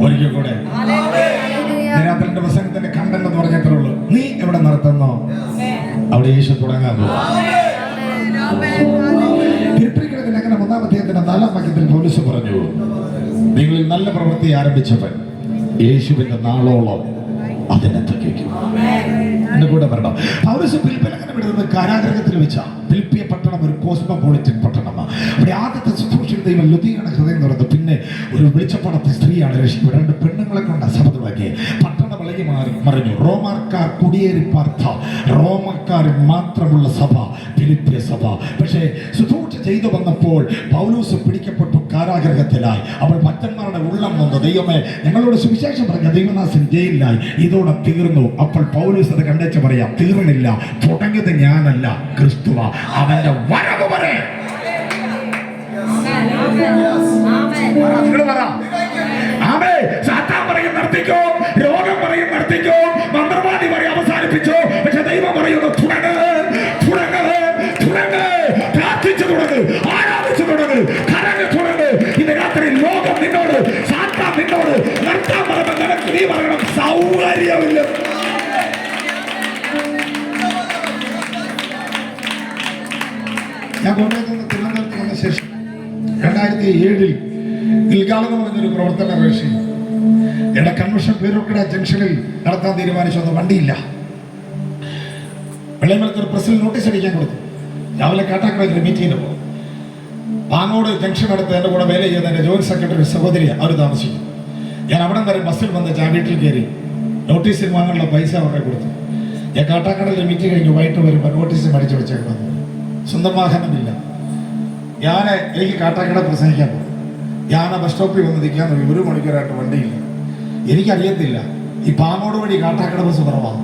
ഒരിക്കൽ കൂടെ ദിനാത്തിന്റെ പ്രസംഗത്തിന്റെ കണ്ടെന്ന് പറഞ്ഞത്രേ ഉള്ളൂ നീ എവിടെ നടത്തുന്നോ? അവിടെ യേശു തുടങ്ങാൻ ലേഖനം ഒന്നാം അദ്ദേഹത്തിന്റെ നാലാം വാക്യത്തിൽ പോലീസ് പറഞ്ഞു നിങ്ങളിൽ നല്ല പ്രവൃത്തി ആരംഭിച്ചവൻ യേശുവിന്റെ നാളോളം അതിനെ തികയ്ക്കും എന്റെ കൂടെ വരണം പൗരസ് പിൽപ്പലങ്ങനെ വിടുന്നത് കാരാഗ്രഹത്തിൽ വെച്ച. ഫിലിപ്പിയ പട്ടണം ഒരു കോസ്മോപൊളിറ്റൻ പട്ടണമാണ് അവിടെ ആദ്യത്തെ ശുശ്രൂഷ ദൈവം ലുതിയാണ് ഹൃദയം തുറന്നു പിന്നെ ഒരു വെളിച്ചപ്പണത്തെ സ്ത്രീയാണ് രക്ഷിക്കുക. രണ്ട് പെണ്ണുങ്ങളെ കൊണ്ട് സഭ പട്ടണ വിളകി മാറി മറിഞ്ഞു. റോമാർക്കാർ കുടിയേറി പാർത്ത. റോമക്കാർ മാത്രമുള്ള സഭ ഫിലിപ്പിയ സഭ. പക്ഷേ ശുശ്രൂഷ ചെയ്തു വന്നപ്പോൾ പൗലൂസ് പിടിക്കപ്പെട്ടു കാരാഗ്രഹത്തിലായി. അവൾ ഭക്തന്മാരുടെ ഉള്ളം വന്നു ദൈവമേ ഞങ്ങളോട് സുവിശേഷം പറഞ്ഞ ദൈവനാസൻ ജയിലിലായി. ഇതോടെ തീർന്നു. അപ്പോൾ പൗലൂസ് അത് കണ്ടേച്ച് പറയാം. തീർന്നില്ല. തുടങ്ങിയത് ഞാനല്ല. ക്രിസ്തുവ. അവന്റെ വരവ് വരെ. Yes. ആമേ സാത്താൻ പറയും നിർത്തിക്കോ രോഗം പറയും നിർത്തിക്കോ മന്ത്രവാദി പറയും അവസാനിപ്പിച്ചോ പക്ഷെ ദൈവം പറയുന്നു തുടങ്ങ് തുടങ്ങ് തുടങ്ങ് പ്രാർത്ഥിച്ചു തുടങ്ങ് ആരാധിച്ചു തുടങ്ങ് കരഞ്ഞു തുടങ്ങ്. ഇന്ന് രാത്രി ലോകം നിന്നോട് സാത്താൻ നിന്നോട് നിർത്താൻ പറയുമ്പോൾ നിനക്ക് നീ പറയണം സൗകര്യമില്ല. ഞാൻ കൊണ്ടുവന്ന തിരുവനന്തപുരത്ത് വന്ന ശേഷം രണ്ടായിരത്തി ഏഴിൽ ഗിൽഗാൾ എന്നൊരു പ്രവർത്തന റേഷി എടെ കൺവെൻഷൻ പേരൂർക്കട ജംഗ്ഷനിൽ നടത്താൻ തീരുമാനിച്ചു വണ്ടിയില്ല. വെള്ളമലത്ത് ഒരു പ്രസിൽ നോട്ടീസ് അടിക്കാൻ കൊടുത്തു. രാവിലെ കാട്ടാക്കടയിൽ മീറ്റിങ്ങിന് പോകും പാങ്ങോട് ജംഗ്ഷൻ അടുത്ത് എന്റെ കൂടെ വേല ചെയ്ത എന്റെ ജോയിന്റ് സെക്രട്ടറി സഹോദരി അവർ താമസിക്കും ഞാൻ അവിടെ വരെ ബസ്സിൽ വന്ന് ഞാൻ വീട്ടിൽ കയറി നോട്ടീസിൽ വാങ്ങാനുള്ള പൈസ അവരുടെ കൊടുത്തു. ഞാൻ കാട്ടാക്കടയിൽ മീറ്റിംഗ് കഴിഞ്ഞ് വൈകിട്ട് വരുമ്പോൾ നോട്ടീസ് മടിച്ചു വെച്ചേക്കുന്നത് സ്വന്തം വാഹനമില്ല. ഞാൻ എനിക്ക് കാട്ടാക്കട പ്രസംഗിക്കാൻ പോകും ഞാൻ ആ ബസ് സ്റ്റോപ്പിൽ വന്ന് നിൽക്കാൻ തുടങ്ങി. ഒരു മണിക്കൂറായിട്ട് വണ്ടിയില്ല. എനിക്കറിയത്തില്ല. ഈ പാങ്ങോട് വഴി കാട്ടാക്കട ബസ് കുറവാണ്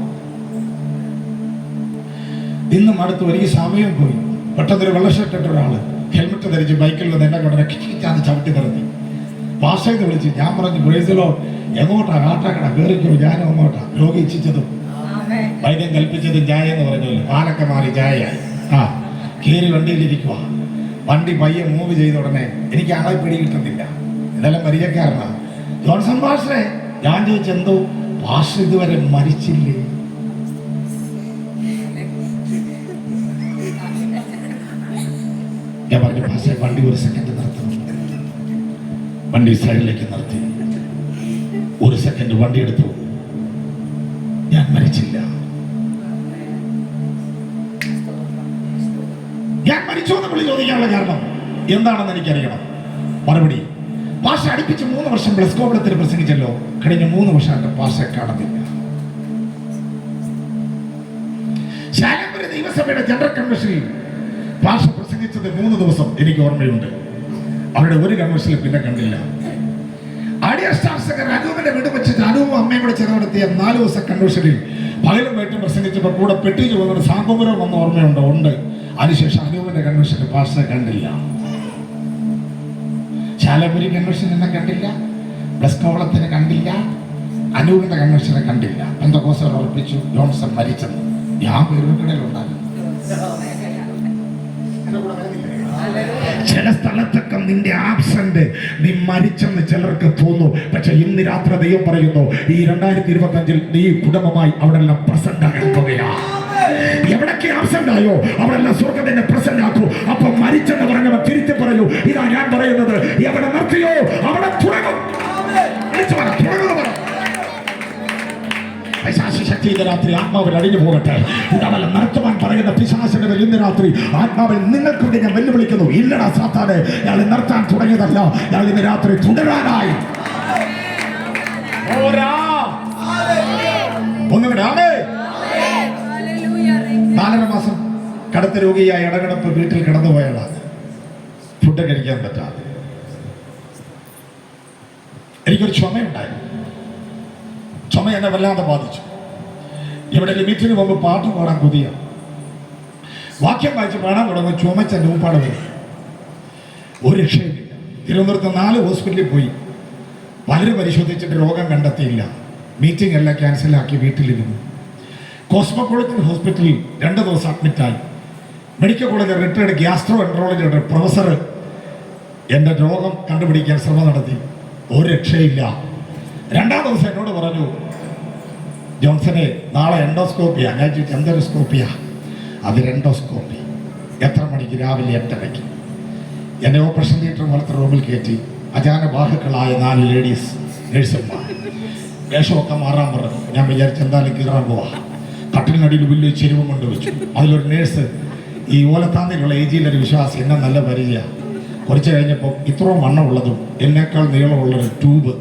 ഇന്നും അടുത്ത് എനിക്ക് സമയം പോയി. പെട്ടെന്നൊരു വെള്ള ഷർട്ട് ഇട്ട ഒരാൾ ഹെൽമെറ്റ് ധരിച്ച് ബൈക്കിൽ നിന്ന് എന്നെ കൊണ്ടു കിച്ചാന്ന് ചവിട്ടി നിറഞ്ഞു ഭാഷയെന്ന് വിളിച്ച് ഞാൻ പറഞ്ഞു ബ്രേസിലോ എങ്ങോട്ടാ കാട്ടാക്കട? കയറിക്കോ ഞാനും അങ്ങോട്ടാ. രോഗി ഇച്ഛിച്ചതും വൈദ്യം കൽപ്പിച്ചതും ചായ എന്ന് പറഞ്ഞല്ലോ പാലൊക്കെ മാറി ചായയായി. ആ കയറി വണ്ടിയിലിരിക്കുക വണ്ടി പയ്യെ മൂവ് ചെയ്ത ഉടനെ എനിക്ക് ആളെ പിടി കിട്ടുന്നില്ല. ഇതെല്ലാം പരിചയക്കാരനാ. ജോൺസൺ ഭാഷേ ഞാൻ ചോദിച്ചെന്തോ ഭാഷ ഇതുവരെ മരിച്ചില്ലേ? ഞാൻ പറഞ്ഞു ഭാഷ വണ്ടി ഒരു സെക്കൻഡ് നിർത്തണം വണ്ടി സൈഡിലേക്ക് നിർത്തി. ഒരു സെക്കൻഡ് വണ്ടി എടുത്തു. ഞാൻ മരിച്ചില്ല. ഞാൻ മരിച്ചു എന്ന് വിളി ചോദിക്കാനുള്ള കാരണം എന്താണെന്ന് എനിക്കറിയണം. മറുപടി പാഷ അടുപ്പിച്ച് മൂന്ന് വർഷം പ്ലസ് കോപലത്തിൽ പ്രസംഗിച്ചല്ലോ. കഴിഞ്ഞ മൂന്ന് വർഷം എന്റെ പാഷ കാണുന്നില്ല ശാലംപുര നിയമസഭയുടെ ജനറൽ കൺവെൻഷനിൽ പാഷ പ്രസംഗിച്ചത് മൂന്ന് ദിവസം എനിക്ക് ഓർമ്മയുണ്ട്. അവരുടെ ഒരു കൺവെൻഷനിൽ പിന്നെ കണ്ടില്ല. ആഡിയർ സ്റ്റാർസക അനൂപിന്റെ വീട് വെച്ചിട്ട് അനൂപും അമ്മയും കൂടെ ചേർന്ന് നടത്തിയ നാല് ദിവസ കൺവെൻഷനിൽ പകലും വൈറ്റും പ്രസംഗിച്ചപ്പോൾ കൂടെ പെട്ടി വന്നിട്ട് സാമ്പൂരം വന്ന ഓർമ്മയുണ്ടോ ഉണ്ട്. അതിനുശേഷം അനൂപിന്റെ കൺവെൻഷൻ പാസ്റ്റർ കണ്ടില്ല. ശാലപുരി കൺവെൻഷൻ എന്നെ കണ്ടില്ല. ബസ് കോവളത്തിനെ കണ്ടില്ല. അനൂപിന്റെ കൺവെൻഷനെ കണ്ടില്ല. പെന്തകോസർ ഉറപ്പിച്ചു ജോൺസൺ മരിച്ചെന്ന്. ഞാൻ പേരുകടയിലുണ്ടായിരുന്നു ചില സ്ഥലത്തൊക്കെ നിന്റെ ആബ്സെന്റ് നീ മരിച്ചെന്ന് ചിലർക്ക് തോന്നും. പക്ഷെ ഇന്ന് രാത്രി ദൈവം പറയുന്നു ഈ രണ്ടായിരത്തി ഇരുപത്തി അഞ്ചിൽ നീ കുടുംബമായി അവിടെ എല്ലാം പ്രസന്റ് ആകാൻ ആബ്സെന്റ് ആയോ അവിടെ എല്ലാം സ്വർഗത്തിന്റെ പ്രസന്റ് ആക്കൂ അപ്പൊ മരിച്ചെന്ന് പറഞ്ഞവർ തിരിച്ചു പറയൂ. ഇതാ ഞാൻ പറയുന്നത്. എവിടെ നിർത്തിയോ? അവിടെ തുടങ്ങും. വിളിച്ചു പറ, തുടങ്ങുമെന്ന് പറ. പിശാചി ശക്തി ഇന്ന് രാത്രി ആത്മാവിൽ അടിഞ്ഞു പോകട്ടെ. ഉണ്ടാവല്ല നടത്തുവാൻ പറയുന്ന മേൽ ഇന്ന് രാത്രി ആത്മാവിൽ നിങ്ങൾക്ക് വേണ്ടി ഞാൻ വെല്ലുവിളിക്കുന്നു. ഇല്ലടാ സാത്താനെ ഞാൻ നിർത്താൻ തുടങ്ങിയതല്ല. ഞാൻ ഇന്ന് രാത്രി തുടരാനായി. ഒന്നുകൂടെ ആമേ നാലര മാസം കടുത്ത രോഗിയായ ഇടകിടപ്പ് വീട്ടിൽ കിടന്നുപോയാളാണ് ഫുഡ് കഴിക്കാൻ പറ്റാതെ എനിക്കൊരു ചുമയുണ്ടായി. ചുമ എന്നെ വല്ലാതെ ബാധിച്ചു. ഇവിടെ ലിമിറ്റിന് മുമ്പ് പാട്ട് പാടാൻ പുതിയ വാക്യം വായിച്ച് പാടാൻ തുടങ്ങും ചുമച്ച നൂപ്പാട് വരും. ഒരു രക്ഷയുമില്ല. തിരുവനന്തപുരത്ത് നാല് ഹോസ്പിറ്റലിൽ പോയി. പലരും പരിശോധിച്ചിട്ട് രോഗം കണ്ടെത്തിയില്ല. മീറ്റിംഗ് എല്ലാം ക്യാൻസലാക്കി വീട്ടിലിരുന്നു. കോസ്മോപൊളിറ്റൻ ഹോസ്പിറ്റലിൽ രണ്ട് ദിവസം അഡ്മിറ്റായി മെഡിക്കൽ കോളേജ് റിട്ടയർഡ് ഗ്യാസ്ട്രോ എൻട്രോളജിയുടെ പ്രൊഫസർ എന്റെ രോഗം കണ്ടുപിടിക്കാൻ ശ്രമം നടത്തി. ഒരു രക്ഷയില്ല. രണ്ടാം ദിവസം എന്നോട് പറഞ്ഞു ജോൺസനെ നാളെ എൻഡോസ്കോപ്പിയ ഞാൻ എൻഡോസ്കോപ്പിയ അത് എൻഡോസ്കോപ്പി എത്ര മണിക്ക്? രാവിലെ എട്ടരയ്ക്ക്. എന്നെ ഓപ്പറേഷൻ തിയേറ്റർ മലത്തെ റൂമിൽ കയറ്റി. അജാന ബാഹുക്കളായ നാല് ലേഡീസ് നഴ്സുമാർ വേഷമൊക്കെ മാറാൻ പറഞ്ഞു. ഞാൻ വിചാരിച്ച എന്തായാലും കീറാൻ പോവാ. കട്ടിലിനടിയിൽ വലിയ ചെരുവ് കൊണ്ട് വെച്ചു അതിലൊരു നേഴ്സ് ഈ ഓലത്താന്തിലുള്ള ഏജിയിലൊരു വിശ്വാസം എന്നെ നല്ല പരിചയ. കുറച്ച് കഴിഞ്ഞപ്പോൾ ഇത്രയും വണ്ണമുള്ളതും എന്നേക്കാൾ നീളമുള്ളൊരു ട്യൂബ്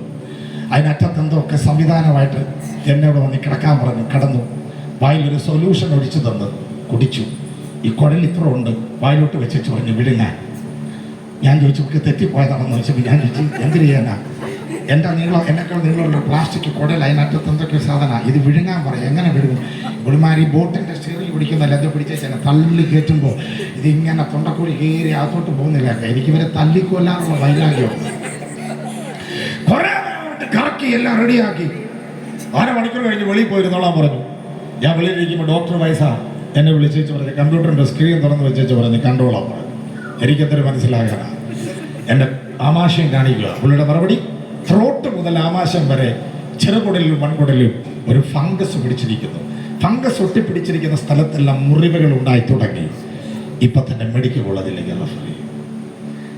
അതിനറ്റത്ത് എന്തോ ഒക്കെ സംവിധാനമായിട്ട് എന്നോട് വന്ന് കിടക്കാൻ പറഞ്ഞു കിടന്നു. വായിലൊരു സൊല്യൂഷൻ ഒഴിച്ചു തന്ന് കുടിച്ചു. ഈ കുഴൽ ഇത്ര ഉണ്ട് വായിലോട്ട് വെച്ചു പറഞ്ഞു വിടുങ്ങാൻ ഞാൻ. ചോദിച്ചു "ഒക്കെ തെറ്റിപ്പോയതാണെന്ന് ചോദിച്ചപ്പോൾ ഞാൻ ചോദിച്ചു എന്തിനാ എന്റെ നീളം എന്നെക്കാൾ നീളമുള്ള പ്ലാസ്റ്റിക് കുടൽ അതിനകത്ത് എന്തൊക്കെ സാധന? ഇത് വിഴുങ്ങാൻ പറയും. എങ്ങനെ വിഴുങ്ങും? ഗുളിമാരി ബോട്ടിന്റെ സ്റ്റീറിൽ പിടിക്കുന്നല്ല അത് പിടിച്ചാൽ തള്ളി കയറ്റുമ്പോൾ ഇതിങ്ങനെ തൊണ്ടക്കൂടി കയറി അകത്തോട്ട് പോകുന്നില്ല. എനിക്ക് ഇവരെ തല്ലിക്കൊല്ലാറുള്ള വൈരാഗ്യം കറക്കി എല്ലാം റെഡിയാക്കി. അരമണിക്കൂർ കഴിഞ്ഞ് വെളിയിൽ പോയിരുന്നോളാൻ പറഞ്ഞു. ഞാൻ വെളിയിൽ ഇരിക്കുമ്പോൾ ഡോക്ടർ വയസ്സാ. എന്നെ വിളിച്ചു പറഞ്ഞു കമ്പ്യൂട്ടറിന്റെ സ്ക്രീൻ തുറന്ന് വെച്ചു പറഞ്ഞു കണ്ടോളാം. പറഞ്ഞു എനിക്കെന്തൊരു മനസ്സിലാകാനാണ് എന്റെ ആമാശയം കാണിക്കുക. പുള്ളിയുടെ മറുപടി? ത്രോട്ട് മുതൽ ആമാശം വരെ ചെറുകുടലിലും മൺകുടലിലും ഒരു ഫംഗസ് പിടിച്ചിരിക്കുന്നു. ഫംഗസ് ഒട്ടിപ്പിടിച്ചിരിക്കുന്ന സ്ഥലത്തെല്ലാം മുറിവുകൾ ഉണ്ടായി തുടങ്ങി. ഇപ്പൊ തന്നെ മെഡിക്കൽ കോളേജിലേക്ക് റെഫർ ചെയ്യും.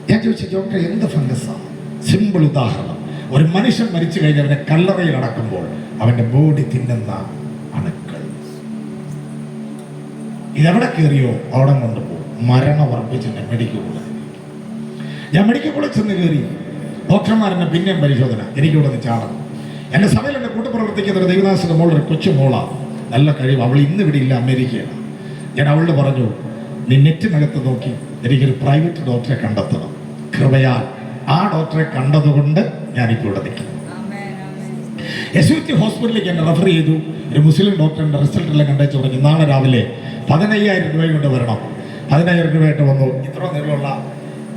ഞാൻ ചോദിച്ചു ഡോക്ടർ എന്ത് ഫംഗസാണ് സിമ്പിൾ ഉദാഹരണം. ഒരു മനുഷ്യൻ മരിച്ചു കഴിഞ്ഞവനെ കല്ലറയിൽ അടക്കുമ്പോൾ അവന്റെ ബോഡി തിന്നുന്ന അണുക്കൾ. ഇതെവിടെ കയറിയോ അവിടെ കൊണ്ടുപോകും മരണം ഉറപ്പിച്ച് എന്നെ മെഡിക്കൽ കോളേജിലേക്ക്. ഞാൻ മെഡിക്കൽ കോളേജ് ചെന്ന് കയറി ഡോക്ടർമാരെന്നെ പിന്നെയും പരിശോധന. എനിക്കിവിടെ നിന്ന് ചാടണം. എന്റെ സഭയിൽ എന്റെ കൂട്ടുപ്രവർത്തിക്കുന്ന ഒരു ദൈവദാസിന്റെ മോൾ ഒരു കൊച്ചു മോളാണ് നല്ല കഴിവ്. അവൾ ഇന്ന് ഇവിടെ ഇല്ല അമേരിക്കയാണ് ഞാൻ അവളോട് പറഞ്ഞു നീ നെറ്റിനകത്ത് നോക്കി. എനിക്കൊരു പ്രൈവറ്റ് ഡോക്ടറെ കണ്ടെത്തണം. കൃപയാൽ ആ ഡോക്ടറെ കണ്ടതുകൊണ്ട് ഞാനിപ്പോൾ ഇവിടെ നിൽക്കും എസ് യു ടി ഹോസ്പിറ്റലിലേക്ക് എന്നെ റെഫർ ചെയ്തു. ഒരു മുസ്ലിം ഡോക്ടറിന്റെ റിസൾട്ടെല്ലാം കണ്ടേച്ച് തുടങ്ങി. നാളെ രാവിലെ പതിനയ്യായിരം രൂപ കൊണ്ട് വരണം. പതിനായിരം രൂപയായിട്ട് വന്നു. ഇത്ര നീളമുള്ള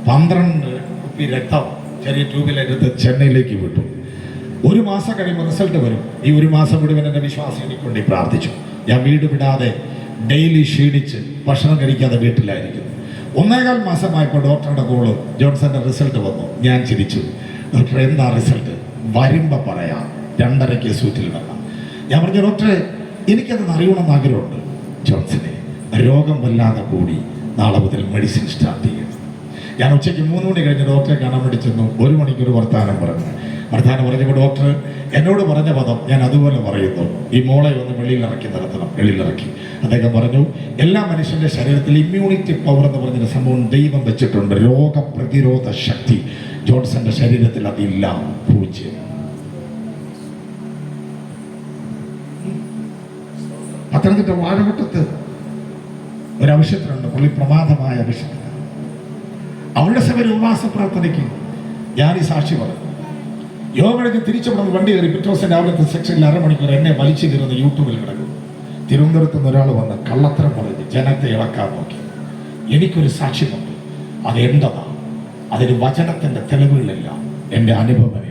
പന്ത്രണ്ട് കുപ്പി രക്തം ചെറിയ ട്യൂബിലെടുത്ത് ചെന്നൈയിലേക്ക് വിട്ടു. ഒരു മാസം കഴിയുമ്പോൾ റിസൾട്ട് വരും. ഈ ഒരു മാസം മുഴുവൻ എന്റെ വിശ്വാസം എനിക്ക് വേണ്ടി പ്രാർത്ഥിച്ചു. ഞാൻ വീട് വിടാതെ ഡെയിലി ക്ഷീണിച്ച് ഭക്ഷണം കഴിക്കാതെ വീട്ടിലായിരിക്കുന്നു. ഒന്നേകാൽ മാസമായപ്പോൾ ഡോക്ടറുടെ കോൾ ജോൺസന്റെ റിസൾട്ട് വന്നു. ഞാൻ ചിരിച്ചു. ഡോക്ടർ എന്താ റിസൾട്ട് വരുമ്പോൾ പറയാം. രണ്ടരയ്ക്ക് സൂറ്റിൽ വരണം. ഞാൻ പറഞ്ഞു ഡോക്ടറെ എനിക്കത് അറിയണമെന്ന് ആഗ്രഹമുണ്ട്. ജോൺസനെ രോഗം വല്ലാതെ കൂടി. നാളെ മുതൽ മെഡിസിൻ സ്റ്റാർട്ട് ചെയ്യണം ഞാൻ ഉച്ചയ്ക്ക് മൂന്ന് മണി കഴിഞ്ഞ് ഡോക്ടറെ കാണാൻ വേണ്ടി ചെന്നു. ഒരു മണിക്കൂർ വർത്താനം പറഞ്ഞു. വർത്താനം പറഞ്ഞപ്പോൾ ഡോക്ടർ എന്നോട് പറഞ്ഞ പദം ഞാൻ അതുപോലെ പറയുന്നു. ഈ മോളെ ഒന്ന് വെളിയിൽ ഇറക്കി നടത്തണം. വെളിയിൽ ഇറക്കി. അദ്ദേഹം പറഞ്ഞു എല്ലാ മനുഷ്യന്റെ ശരീരത്തിൽ ഇമ്മ്യൂണിറ്റി പവർ എന്ന് പറഞ്ഞൊരു സംഭവം ദൈവം വെച്ചിട്ടുണ്ട്. രോഗപ്രതിരോധ ശക്തി ജോൺസന്റെ ശരീരത്തിൽ അതില്ല. പൂജ്യം. പത്തനംതിട്ട വാഴവട്ടത്ത് ഒരു ആവശ്യത്തിനുണ്ട് പുള്ളി പ്രമാദമായ ആവശ്യത്തിന് അവളുടെ സഭയിൽ ഉപവാസ പ്രാർത്ഥനയ്ക്ക് ഞാൻ ഈ സാക്ഷി പറഞ്ഞു. യോഗയ്ക്ക് തിരിച്ചു പറഞ്ഞു വണ്ടി കയറി പിറ്റേ രാവിലത്തെ സെക്ഷനിൽ അരമണിക്കൂർ എന്നെ വലിച്ചു കയറുന്ന യൂട്യൂബിൽ കിടക്കും തിരുവനന്തപുരത്ത് നിന്ന് ഒരാൾ വന്ന് കള്ളത്തരം പറഞ്ഞ് ജനത്തെ ഇളക്കാൻ നോക്കി. എനിക്കൊരു സാക്ഷ്യമുണ്ട് അത് എന്റേതാ അതിന് വചനത്തിന്റെ തെളിവുകളില്ല എന്റെ അനുഭവമേ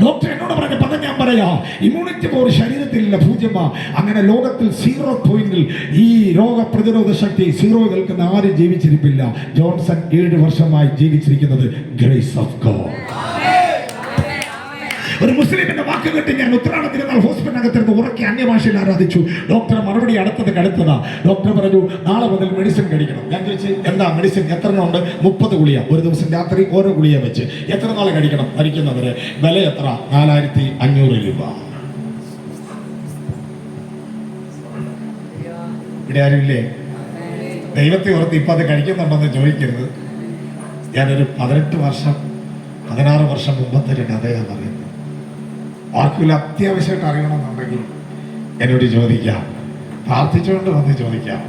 ഡോക്ടർ എന്നോട് പറഞ്ഞ പദം ഞാൻ പറയാ ഇമ്മ്യൂണിറ്റി പവർ ശരീരത്തിലില്ല പൂജ്യമാ അങ്ങനെ ലോകത്തിൽ സീറോ പോയിന്റിൽ ഈ രോഗപ്രതിരോധ ശക്തി സീറോ നിൽക്കുന്ന ആരും ജീവിച്ചിരിപ്പില്ല. ജോൺസൺ ഏഴ് വർഷമായി ജീവിച്ചിരിക്കുന്നത് ഗ്രേസ് ഓഫ് ഗോഡ് ഒരു മുസ്ലിമിന്റെ വാക്ക് കേട്ട് ഞാൻ ഉത്രാട തിരുനാൾ ഹോസ്പിറ്റലിനകത്തിരുന്ന് ഉറക്കി അന്യഭാഷയിൽ ആരാധിച്ചു. ഡോക്ടർ മറുപടി അടുത്തത് കടുത്തതാ. ഡോക്ടർ പറഞ്ഞു നാളെ മുതൽ മെഡിസിൻ കഴിക്കണം. ഞാൻ ചോദിച്ചു എന്താ മെഡിസിൻ എത്ര ഉണ്ട്? മുപ്പത് ഗുളിയ. ഒരു ദിവസം രാത്രി ഓരോ ഗുളിയ വെച്ച്. എത്ര നാൾ കഴിക്കണം? മരിക്കുന്നവരെ വില എത്ര? നാലായിരത്തി അഞ്ഞൂറ് രൂപ. ഇവിടെ ആരുമില്ലേ? ദൈവത്തെ ഓർത്ത് ഇപ്പൊ അത് കഴിക്കുന്നുണ്ടെന്ന് ചോദിക്കരുത്. ഞാനൊരു പതിനെട്ട് വർഷം പതിനാറ് വർഷം മുമ്പത്തെ ഒരു കഥയാണ് പറയുന്നത്. ആർക്കില്ല അത്യാവശ്യമായിട്ട് അറിയണമെന്നുണ്ടെങ്കിൽ എന്നോട് ചോദിക്കാം. പ്രാർത്ഥിച്ചുകൊണ്ട് വന്ന് ചോദിക്കാം.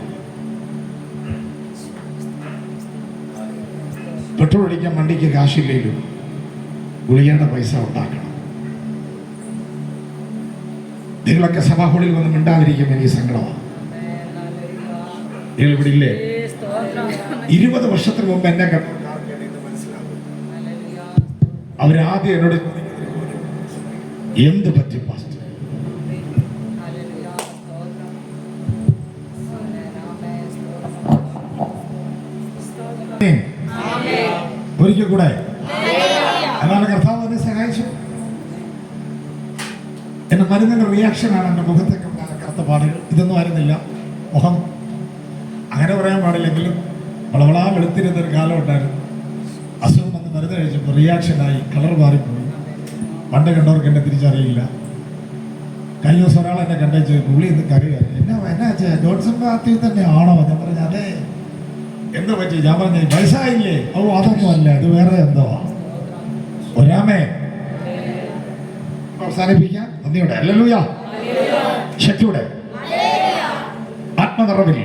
പെട്രോൾ അടിക്കാൻ വണ്ടിക്ക് കാശില്ലെങ്കിലും ഗുളികയുടെ പൈസ ഉണ്ടാക്കണം. നിങ്ങളൊക്കെ സഭാഹോളിൽ വന്ന് മിണ്ടാതിരിക്കും എനിക്ക് സങ്കടമാണ് നിങ്ങൾ ഇവിടെ ഇല്ലേ ഇരുപത് വർഷത്തിന് മുമ്പ് എന്നെ കണ്ടു അവരാദ്യം എന്നോട് എന്ത് പറ്റി പാസ്റ്റർ? ഒരിക്കൽ കൂടെ. അതാണ് കർത്താവ് എന്നെ സഹായിച്ചു. എന്റെ മരുന്നിന്റെ റിയാക്ഷനാണ് എന്റെ മുഖത്തൊക്കെ കറുത്ത പാടുകൾ. ഇതൊന്നും ആയിരുന്നില്ല. മുഖം അങ്ങനെ പറയാൻ പാടില്ലെങ്കിലും വളവളാ വെളുത്തിരുന്ന ഒരു കാലം ഉണ്ടായിരുന്നു. അസുഖം വന്ന് മരുന്ന് കഴിച്ചപ്പോൾ റിയാക്ഷനായി കളർ മാറിപ്പോയി. പണ്ട് കണ്ടവർക്ക് എന്നെ തിരിച്ചറിയില്ല. കഴിഞ്ഞ ദിവസം ഒരാൾ എന്നെ കണ്ടേച്ച് പുള്ളി ഇന്ന് കറിയാണ് എന്നാ എന്നാ ചേ ജോൺസൺ പാർട്ടിയിൽ തന്നെ ആണോ ഞാൻ പറഞ്ഞു അതെ. എന്ത് പറ്റി? ഞാൻ പറഞ്ഞു വയസ്സായില്ലേ ഓ അതൊന്നും അല്ല അത് വേറെ എന്തോ ഒരാമേ. അവസാനിപ്പിക്കാം. നന്ദിയുടെ അല്ലല്ലൂയ ശക്തിയുടെ. ആത്മനിറവിൽ.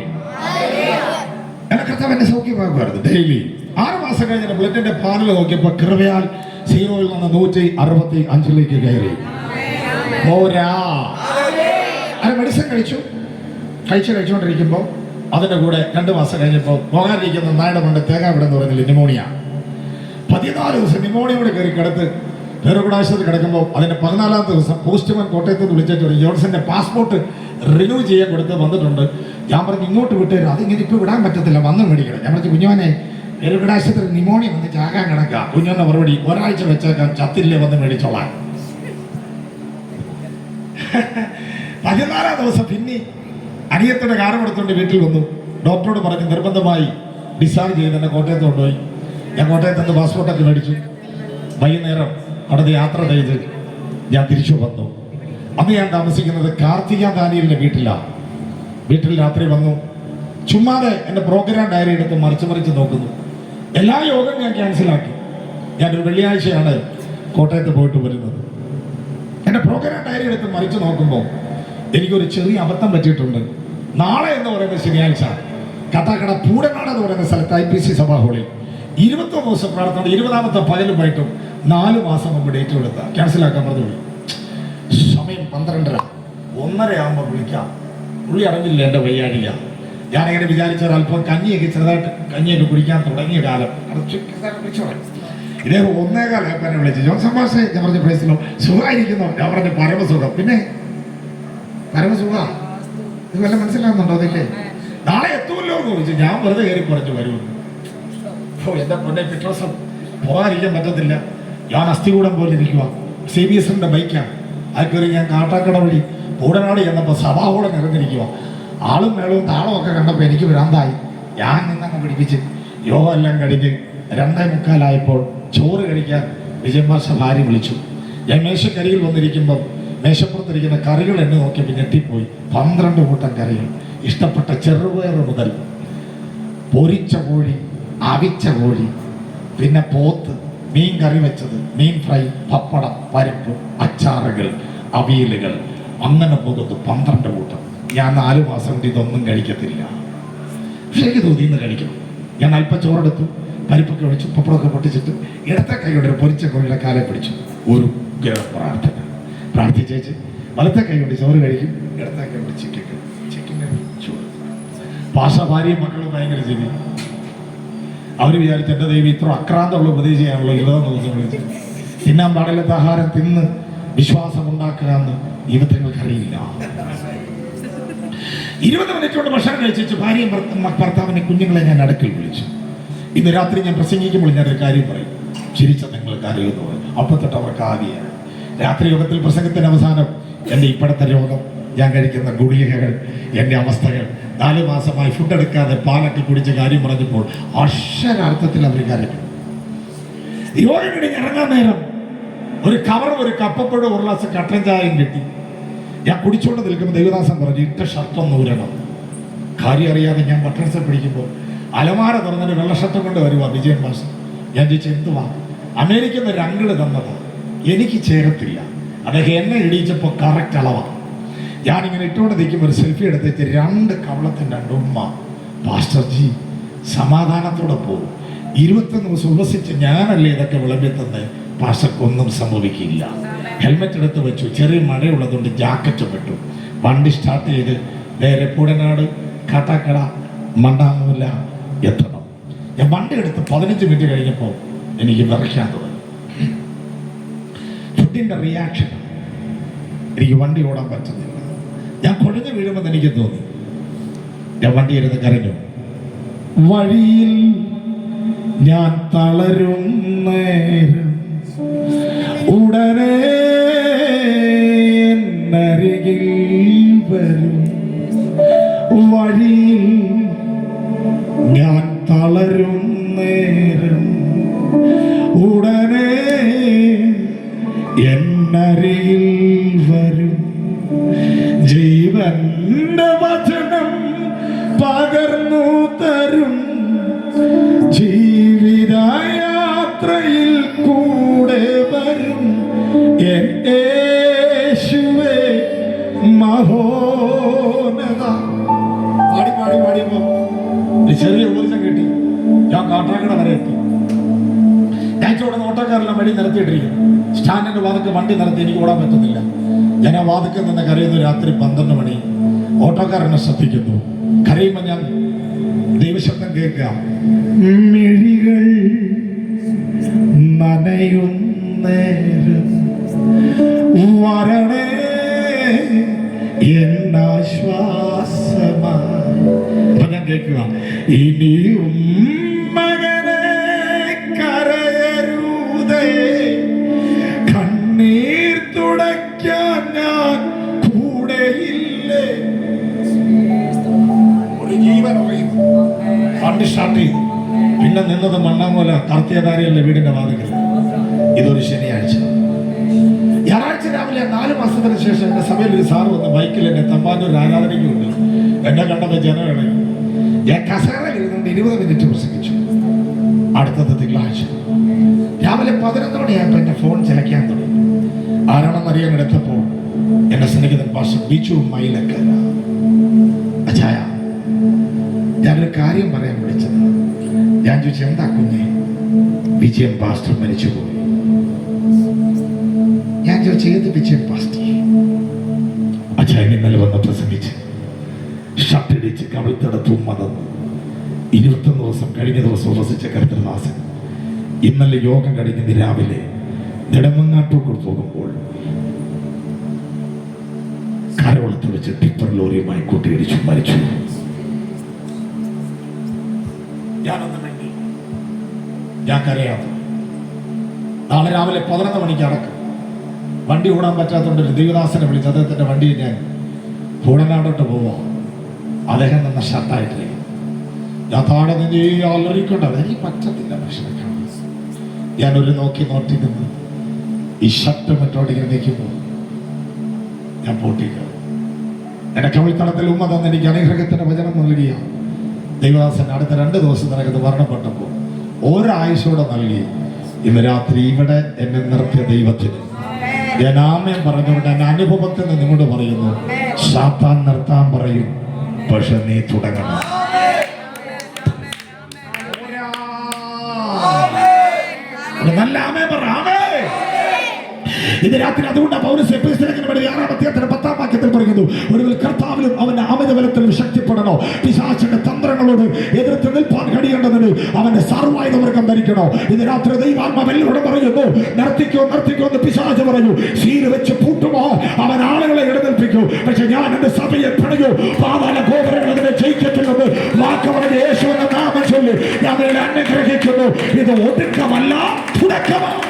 എന്നെ കർത്താവ് എന്നെ സൗഖ്യമാക്കുമായിരുന്നു. ഡെയിലി. ആറ് മാസം കഴിഞ്ഞ ബുള്ളറ്റിന്റെ പാനൽ നോക്കിയപ്പോൾ കൃപയാൽ സീറോയിൽ നിന്ന് നൂറ്റി അറുപത്തി അഞ്ചിലേക്ക് കയറി. പോരാ. അത് മെഡിസിൻ കഴിച്ചു. കഴിച്ച് കഴിച്ചുകൊണ്ടിരിക്കുമ്പോൾ അതിന്റെ കൂടെ രണ്ട് മാസം കഴിഞ്ഞപ്പോൾ പോകാനിരിക്കുന്ന നായുടെ പണ്ട് തേങ്ങാവിടം എന്ന് പറഞ്ഞില്ല ന്യൂമോണിയ പതിനാല് ദിവസം ന്യൂമോണിയോട് കയറി കിടത്ത് പേരുകൂടാശത്ത് കിടക്കുമ്പോൾ അതിന്റെ പതിനാലാമത്തെ ദിവസം പോസ്റ്റ്മാൻ കോട്ടയത്ത് നിന്ന് വിളിച്ചിട്ട് ജോൺസന്റെ പാസ്പോർട്ട് റിന്യൂ ചെയ്യാൻ കൊടുത്ത് വന്നിട്ടുണ്ട്. ഞാൻ പറഞ്ഞു ഇങ്ങോട്ട് വിട്ടുതരും അതിങ്ങനെ ഇപ്പോൾ വിടാൻ പറ്റത്തില്ല വന്ന് മേടിക്കണം. ഞാൻ പറഞ്ഞു കുഞ്ഞോനെ ആശുപത്രി നിമോണി വന്ന് ചാകാൻ കിടക്കുക. കുഞ്ഞൊന്ന മറുപടി ഒരാഴ്ച വെച്ചേക്കാം ചത്തില്ലേ വന്ന് മേടിച്ചോളാൻ. പതിനാലാം ദിവസം പിന്നെ അനിയത്തിന്റെ കാരം എടുത്തുകൊണ്ട് വീട്ടിൽ വന്നു. ഡോക്ടറോട് പറഞ്ഞ് നിർബന്ധമായി ഡിസ്ചാർജ് ചെയ്ത് എന്നെ കോട്ടയത്ത് കൊണ്ടുപോയി. ഞാൻ കോട്ടയത്ത് നിന്ന് പാസ്പോർട്ടൊക്കെ മേടിച്ചു. വൈകുന്നേരം അവിടെ യാത്ര ചെയ്ത് ഞാൻ തിരിച്ചു വന്നു. അന്ന് ഞാൻ താമസിക്കുന്നത് കാർത്തിക ദാനിയലിന്റെ വീട്ടിലാണ് വീട്ടിൽ രാത്രി വന്നു. ചുമ്മാതെ എന്റെ പ്രോഗ്രാം ഡയറി എടുത്ത് മറിച്ച് മറിച്ച് നോക്കുന്നു. എല്ലാ യോഗം ഞാൻ ക്യാൻസലാക്കി. ഞാനൊരു വെള്ളിയാഴ്ചയാണ് കോട്ടയത്ത് പോയിട്ട് വരുന്നത്. എന്റെ പ്രോഗ്രാം ഡയറി എടുത്ത് മറിച്ച് നോക്കുമ്പോൾ എനിക്കൊരു ചെറിയ അബദ്ധം പറ്റിയിട്ടുണ്ട്. നാളെ എന്ന് പറയുന്ന ശനിയാഴ്ച കഥാകട പൂടനാട് എന്ന് പറയുന്ന സ്ഥലത്ത് ഐ പി സി സഭാ ഹോളിൽ ഇരുപത്തൊന്ന് ദിവസം പ്രാർത്ഥന ഇരുപതാമത്തെ പകലുമായിട്ടും നാല് മാസം മുമ്പ് ഡേറ്റ് കൊടുത്ത ക്യാൻസലാക്കാൻ പറഞ്ഞു സമയം പന്ത്രണ്ടര. ഒന്നര ആകുമ്പോൾ വിളിക്കാം. പുള്ളി അറിഞ്ഞില്ല എന്റെ വയ്യാഴിക ഞാനിങ്ങനെ വിചാരിച്ച ഒരല്പം കഞ്ഞിയൊക്കെ ചെറുതായിട്ട് കഞ്ഞിയൊക്കെ കുടിക്കാൻ തുടങ്ങിയ കാലം. ഇതേ ഒന്നേകാലം എന്നെ വിളിച്ചു ജോൺസൺ മാഷെ ഞാൻ പറഞ്ഞ പ്രൈസിലോ സുഖമായിരിക്കുന്നു. ഞാൻ പറഞ്ഞ പരമസുഖം. പിന്നെ പരമസുഖ ഇത് വല്ല മനസ്സിലാകുന്നുണ്ടോ അതില്ലേ നാളെ എത്തുമല്ലോ എന്ന് ചോദിച്ചു. ഞാൻ വെറുതെ കയറി കുറച്ച് വരുമെന്ന് ഓ എന്റെ പൊന്നെ പിറ്റോസം പോകാതിരിക്കാൻ പറ്റത്തില്ല. ഞാൻ അസ്ഥികൂടം പോലെ ഇരിക്കുക സി ബി എസിന്റെ ബൈക്കാണ് അത് കയറി ഞാൻ കാട്ടാക്കട വഴി കൂടനാട് ചെന്നപ്പോൾ സഭാകൂടെ നിറഞ്ഞിരിക്കുക ആളും മേളവും ഒക്കെ കണ്ടപ്പോൾ എനിക്ക് ഭ്രാന്തായി ഞാൻ നിന്നങ്ങ് പിടിപ്പിച്ച് യോഗ എല്ലാം കഴിഞ്ഞ് രണ്ടേ മുക്കാലായപ്പോൾ ചോറ് കഴിക്കാൻ വിജയമാസ ഭാര്യ വിളിച്ചു. ഞാൻ മേശക്കരിയിൽ വന്നിരിക്കുമ്പോൾ മേശപ്പുറത്തിരിക്കുന്ന കറികൾ എന്നെ നോക്കിയപ്പോൾ ഞെട്ടിപ്പോയി. പന്ത്രണ്ട് കൂട്ടം കറികൾ ഇഷ്ടപ്പെട്ട ചെറുപയർ മുതൽ പൊരിച്ച കോഴി അവിച്ച കോഴി പിന്നെ പോത്ത് മീൻ കറി വെച്ചത് മീൻ ഫ്രൈ പപ്പടം പരിപ്പ് അച്ചാറുകൾ അവിയലുകൾ. അങ്ങനെ പോകുന്നത് പന്ത്രണ്ട് കൂട്ടം. ഞാൻ നാല് മാസം കൊണ്ട് ഇതൊന്നും കഴിക്കത്തില്ല. പക്ഷെ എനിക്ക് തോന്നി ഇന്ന് കഴിക്കണം. ഞാൻ അല്പം ചോറെടുത്തു പരിപ്പൊക്കെ ഒഴിച്ചു പപ്പടമൊക്കെ പൊട്ടിച്ചിട്ട് ഇടത്തെ കൈയുടെ പൊരിച്ച കോഴിയുടെ കാലെ പിടിച്ചു. ഒരു പ്രാർത്ഥന. പ്രാർത്ഥിച്ചേച്ച് വലത്തെ കൈ കൊണ്ട് ചോറ് കഴിക്കും ഇടത്തെ കൈ കൊണ്ട് ചിക്കൻ ചിക്കൻ ചോറ് പാഷ ഭാര്യയും മക്കളും ഭയങ്കര ശരി അവർ വിചാരിച്ചു എന്റെ ദൈവം ഇത്ര അക്രാന്തമുള്ള ഉപദേശിയാണല്ലോ ഇരുപതാം ദിവസം വിളിച്ചു. തിന്നാൻ പാടില്ലാത്ത ആഹാരം തിന്ന് വിശ്വാസം ഉണ്ടാക്കുക എന്ന് ദൈവത്തിനങ്ങൾക്കറിയില്ല ഇരുപത് മിനിറ്റ് കൊണ്ട് ഭക്ഷണം കഴിച്ചു ഭാര്യയും ഭർത്താവിനെ കുഞ്ഞുങ്ങളെ ഞാൻ അടുക്കൽ വിളിച്ചു. ഇന്ന് രാത്രി ഞാൻ പ്രസംഗിക്കുമ്പോൾ ഞാൻ ഒരു കാര്യം പറയും. ചിരിച്ച നിങ്ങൾ കാര്യം അപ്പോൾ തൊട്ട് അവർക്ക് ആദിയാണ് രാത്രി യോഗത്തിൽ പ്രസംഗത്തിന്റെ അവസാനം എന്റെ ഇപ്പോഴത്തെ രോഗം ഞാൻ കഴിക്കുന്ന ഗുളികകൾ എന്റെ അവസ്ഥകൾ നാല് മാസമായി ഫുഡ് എടുക്കാതെ പാലൊക്കെ കുടിച്ച കാര്യം പറഞ്ഞപ്പോൾ അക്ഷരാർത്ഥത്തിൽ അവർ കരഞ്ഞു. യോഗം കഴിഞ്ഞ് ഇറങ്ങാൻ നേരം ഒരു കവറും ഒരു കപ്പപ്പഴം ഒരു ഗ്ലാസ് കട്ടൻ ചായയും കിട്ടി. ഞാൻ കുടിച്ചോണ്ട് നിൽക്കുമ്പോൾ ദേവദാസൻ പറഞ്ഞു ഇട്ട ഷർട്ടം നൂരണം കാര്യം അറിയാതെ ഞാൻ ബട്ടൺസ് പിടിക്കുമ്പോൾ അലമാര തുറന്നിട്ട് വെള്ള ഷർട്ടം കൊണ്ട് വരുവാ വിജയൻ മാസ് ഞാൻ ചോദിച്ചു എന്തുവാ? അമേരിക്കൻ രംഗിൾ തന്നതാ. എനിക്ക് ചേരത്തില്ല. അദ്ദേഹം എന്നെ ഇടിയിച്ചപ്പോൾ കറക്റ്റ് അളവാണ് ഞാനിങ്ങനെ ഇട്ടുകൊണ്ട് നിൽക്കുമ്പോൾ ഒരു സെൽഫി എടുത്തേച്ച് രണ്ട് കവളത്തിന്റെ ഉമ്മ പാസ്റ്റർ ജി സമാധാനത്തോടെ പോകും ഇരുപത്തൊന്ന് ദിവസം ഉല്ലസിച്ച് ഞാനല്ലേ ഇതൊക്കെ വിളമ്പി തന്നെ പാസ്റ്റർക്കൊന്നും സംഭവിക്കില്ല. ഹെൽമെറ്റ് എടുത്ത് വെച്ചു. ചെറിയ മഴയുള്ളതുകൊണ്ട് ജാക്കറ്റ് വിട്ടു വണ്ടി സ്റ്റാർട്ട് ചെയ്ത് നേരെ പൂടനാട് കാട്ടാക്കട മണ്ടാമൂല എത്തണം. ഞാൻ വണ്ടി എടുത്ത് പതിനഞ്ച് മിനിറ്റ് കഴിഞ്ഞപ്പോൾ എനിക്ക് വിറയ്ക്കാൻ തുടങ്ങി. റിയാക്ഷൻ എനിക്ക് വണ്ടി ഓടാൻ പറ്റുന്നില്ല. ഞാൻ കുഴഞ്ഞു വീഴുമെന്ന് എനിക്ക് തോന്നി. ഞാൻ വണ്ടി എടുത്ത് കരഞ്ഞു. വഴിയിൽ ഞാൻ തളരും ഉടനെ நரே സ്റ്റാൻഡിന്റെ വാതക്ക് വണ്ടി നിർത്തി എനിക്ക് ഓടാൻ പറ്റുന്നില്ല. ഞാൻ ആ വാതക്കിൽ നിന്ന് കരയുന്നു രാത്രി പന്ത്രണ്ട് മണി. ഓട്ടോക്കാരനെ ശ്രദ്ധിക്കുന്നു. കരയുമ്പോൾ ഞാൻ ദൈവശബ്ദം കേൾക്കുക. മിഴികൾ ഞാൻ കേൾക്കുക. ഇനിയും പിന്നെ നിന്നത് മണ്ണാമൂല കർത്തിയതാരിയല്ലേ വീടിന്റെ വാതിക്കൽ. ഇതൊരു ശനിയാഴ്ച. ഞായറാഴ്ച രാവിലെ നാല് മാസത്തിന് ശേഷം എന്റെ സഭയിൽ ഒരു സാറ് വന്ന് ബൈക്കിൽ എന്നെ തമ്പാനൂർ ആരാധനയ്ക്കുണ്ട്. എന്നെ കണ്ടത് ജനമാണ് ഞാൻ കസേരയിൽ ഇരുന്നുകൊണ്ട് ഇരുപത് മിനിറ്റ് പ്രസംഗിച്ചു. അടുത്തത് തിങ്കളാഴ്ച. രാവിലെ പതിനൊന്ന് മണിയായപ്പോൾ എന്റെ ഫോൺ ചിലക്കാൻ തുടങ്ങി. ആരാണെന്ന് അറിയാൻ എടുത്തപ്പോൾ എന്റെ സ്നേഹിതൻ പാഷ ബിച്ചു മൈലക്കല്ല ഞാനൊരു കാര്യം പറയാൻ ഞാൻ ചോദിച്ചു എന്താ കുഞ്ഞെ വിജയം പാസ്റ്റർ മരിച്ചുപോയി. ഞാൻ ചോദിച്ചു ഏത് വിജയം പാസ്റ്റർ. അച്ഛനെ ഇന്നലെ വന്ന് പ്രസംഗിച്ച് ഷട്ടിടിച്ച് കവിത്തടത്തും ഉമ്മ തന്നു. ഇരുപത്തൊന്ന് ദിവസം കഴിഞ്ഞ ദിവസം ഉറസിച്ച കരുത്തദാസൻ ഇന്നലെ യോഗം കഴിഞ്ഞ് രാവിലെ നെടുമങ്ങാട്ടൂർ പോകുമ്പോൾ കരവളത്ത് വെച്ച് ടിപ്പർ ലോറിയുമായി കൂട്ടിയിടിച്ചു മരിച്ചു. ഞാനൊന്നും കരയാത്ത നാളെ രാവിലെ പതിനൊന്ന് മണിക്ക് അടക്കും. വണ്ടി ഓടാൻ പറ്റാത്തതുകൊണ്ട് ഒരു ദേവദാസനെ വിളിച്ച് അദ്ദേഹത്തിന്റെ വണ്ടി ഞാൻ പൂടനാടോട്ട് പോവാ. അദ്ദേഹം നിന്ന ഷർട്ടായിട്ടിരിക്കും താഴെ നിന്നെ ഈ അലറിക്കൊണ്ടത് എനിക്ക് പറ്റത്തില്ല പക്ഷേ ഞാൻ ഞാനൊരു നോക്കി നോട്ടി നിന്ന് ഈ ഷർട്ട് മറ്റോടിങ്ങനെ നിൽക്കുമ്പോൾ ഞാൻ പൊട്ടിക്കുക എന്റെ കവിൾത്തളത്തിൽ ഉമ്മ തന്ന് എനിക്ക് അനുഗ്രഹത്തിന്റെ വചനം നൽകിയ ദൈവദാസൻ അടുത്ത രണ്ട് ദിവസം നിനക്കത് മരണപ്പെട്ടപ്പോൾ ഒരായുസോടെ നൽകി. ഇന്ന് രാത്രി ഇവിടെ എന്നെ നിർത്തിയ ദൈവത്തിന്. ഞാൻ ആമയം പറഞ്ഞുകൊണ്ട് എന്റെ അനുഭവത്തിൽ നിന്ന് നിങ്ങളോട് പറയുന്നു സാത്താൻ നിർത്താൻ പറയും പക്ഷെ നീ തുടങ്ങണം. നല്ല ആമേ പറ ആമേ ഇത് രാത്രി അതുകൊണ്ട് പൗരസ് എപ്പിസ്തലത്തിന് വേണ്ടി ആറാം അധ്യായത്തിന്റെ പത്താം വാക്യത്തിൽ പറയുന്നു ഒടുവിൽ കർത്താവിലും അവന്റെ അമിത ബലത്തിലും ശക്തിപ്പെടണോ? പിശാചിന്റെ തന്ത്രങ്ങളോട് എതിർത്ത് നിൽപ്പാൻ കഴിയേണ്ടതിന് അവന്റെ സർവായുധവർഗം ധരിക്കണോ? ഇത് രാത്രി ദൈവാത്മാവെല്ലോട് പറയുന്നു നിർത്തിക്കോ നിർത്തിക്കോ എന്ന് പിശാച് പറഞ്ഞു ശീല വെച്ച് പൂട്ടുമോ? അവൻ ആളുകളെ ഇടനിൽപ്പിക്കൂ പക്ഷെ ഞാൻ എന്റെ സഭയെ പണിയൂ പാതാല ഗോപുരങ്ങളെ ജയിക്കത്തില്ലെന്ന് വാക്ക് പറഞ്ഞ യേശു എന്ന നാമം ചൊല്ലി ഞാൻ അനുഗ്രഹിക്കുന്നു. ഇത് ഒതുക്കമല്ല തുടക്കമാണ്